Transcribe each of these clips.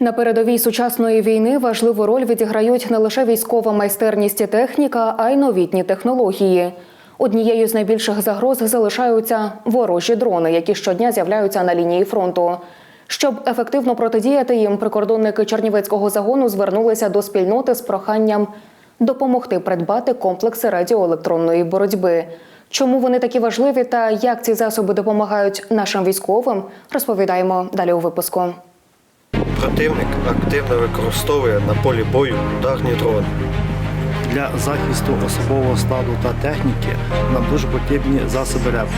На передовій сучасної війни важливу роль відіграють не лише військова майстерність і техніка, а й новітні технології. Однією з найбільших загроз залишаються ворожі дрони, які щодня з'являються на лінії фронту. Щоб ефективно протидіяти їм, прикордонники Чернівецького загону звернулися до спільноти з проханням допомогти придбати комплекси радіоелектронної боротьби. Чому вони такі важливі та як ці засоби допомагають нашим військовим, розповідаємо далі у випуску. Противник активно використовує на полі бою ударні дрони. Для захисту особового складу та техніки нам дуже потрібні засоби РЕП.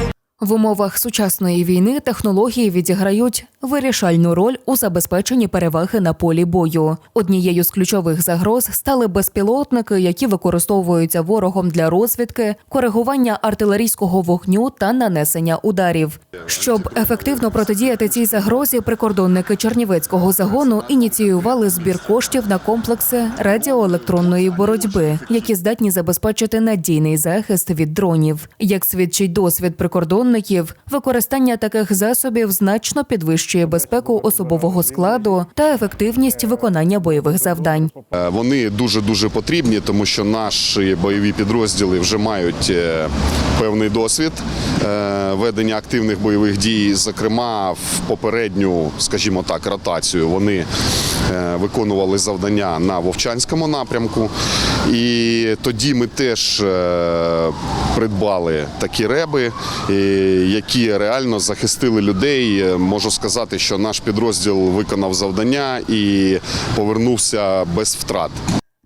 В умовах сучасної війни технології відіграють вирішальну роль у забезпеченні переваги на полі бою. Однією з ключових загроз стали безпілотники, які використовуються ворогом для розвідки, коригування артилерійського вогню та нанесення ударів. Щоб ефективно протидіяти цій загрозі, прикордонники Чернівецького загону ініціювали збір коштів на комплекси радіоелектронної боротьби, які здатні забезпечити надійний захист від дронів. Як свідчить досвід прикордонників, використання таких засобів значно підвищує безпеку особового складу та ефективність виконання бойових завдань. Е, Вони дуже дуже потрібні, тому що наші бойові підрозділи вже мають е, певний досвід ведення активних бойових дій. Зокрема, в попередню, скажімо так, ротацію вони е, виконували завдання на Вовчанському напрямку. І тоді ми теж е, придбали такі реби, е, які реально захистили людей. Е, Можу сказати, що наш підрозділ виконав завдання і повернувся без втрат.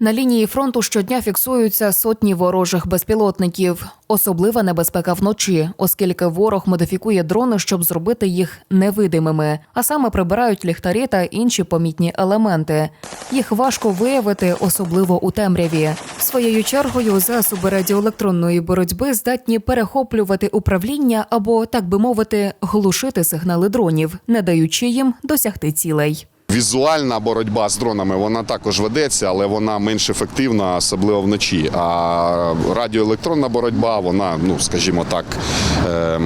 На лінії фронту щодня фіксуються сотні ворожих безпілотників. Особлива небезпека вночі, оскільки ворог модифікує дрони, щоб зробити їх невидимими, а саме прибирають ліхтарі та інші помітні елементи. Їх важко виявити, особливо у темряві. Своєю чергою засоби радіоелектронної боротьби здатні перехоплювати управління або, так би мовити, глушити сигнали дронів, не даючи їм досягти цілей. Візуальна боротьба з дронами вона також ведеться, але вона менш ефективна, особливо вночі. А радіоелектронна боротьба, вона, ну скажімо так, е,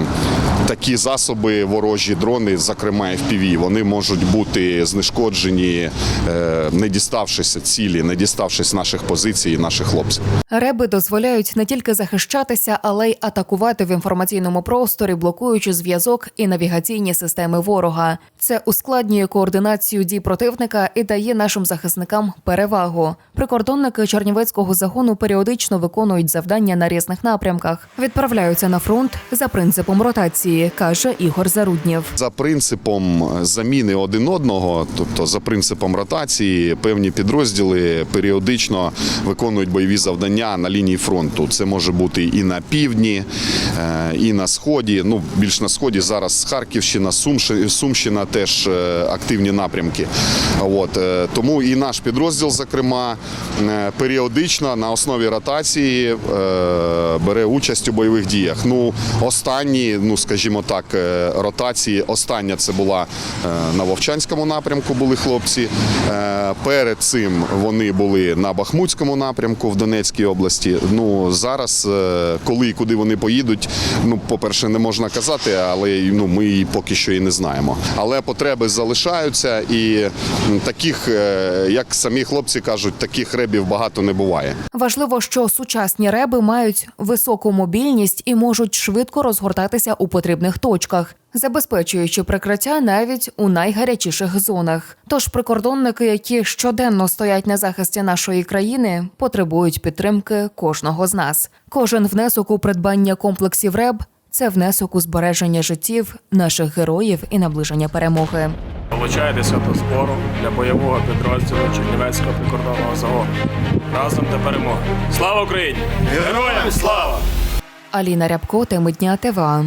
такі засоби, ворожі дрони, зокрема FPV, вони можуть бути знешкоджені, е, не діставшися цілі, не діставшись наших позицій, наших хлопців. Реби дозволяють не тільки захищатися, але й атакувати в інформаційному просторі, блокуючи зв'язок і навігаційні системи ворога. Це ускладнює координацію дій противника і дає нашим захисникам перевагу. Прикордонники Чернівецького загону періодично виконують завдання на різних напрямках, відправляються на фронт за принципом ротації, каже Ігор Заруднєв. За принципом заміни один одного, тобто за принципом ротації, певні підрозділи періодично виконують бойові завдання на лінії фронту. Це може бути і на півдні, е, і на сході. Ну більш на сході зараз Харківщина, Сумщ- Сумщина теж е, активні напрямки. От е, тому і наш підрозділ, зокрема, е, періодично на основі ротації е, бере участь у бойових діях. Ну останні, ну скажімо так, ротації. Остання це була на Вовчанському напрямку. Були хлопці. Перед цим вони були на Бахмутському напрямку в Донецькій області. Ну зараз, коли і куди вони поїдуть, ну по-перше, не можна казати, але ну ми поки що і не знаємо. Але потреби залишаються, і таких, е, як самі хлопці кажуть, таких ребів багато не буває. Важливо, що сучасні реби мають високу мобільність і можуть швидко розгортатися у потрібних точках, забезпечуючи прикриття навіть у найгарячіших зонах. Тож прикордонники, які щоденно стоять на захисті нашої країни, потребують підтримки кожного з нас. Кожен внесок у придбання комплексів РЕБ це внесок у збереження життів наших героїв і наближення перемоги. Долучайтеся до збору для бойового підрозділу Чернівецького прикордонного загону. Разом до перемоги. Слава Україні! Героям слава! Аліна Рябко, теми дня ТВА.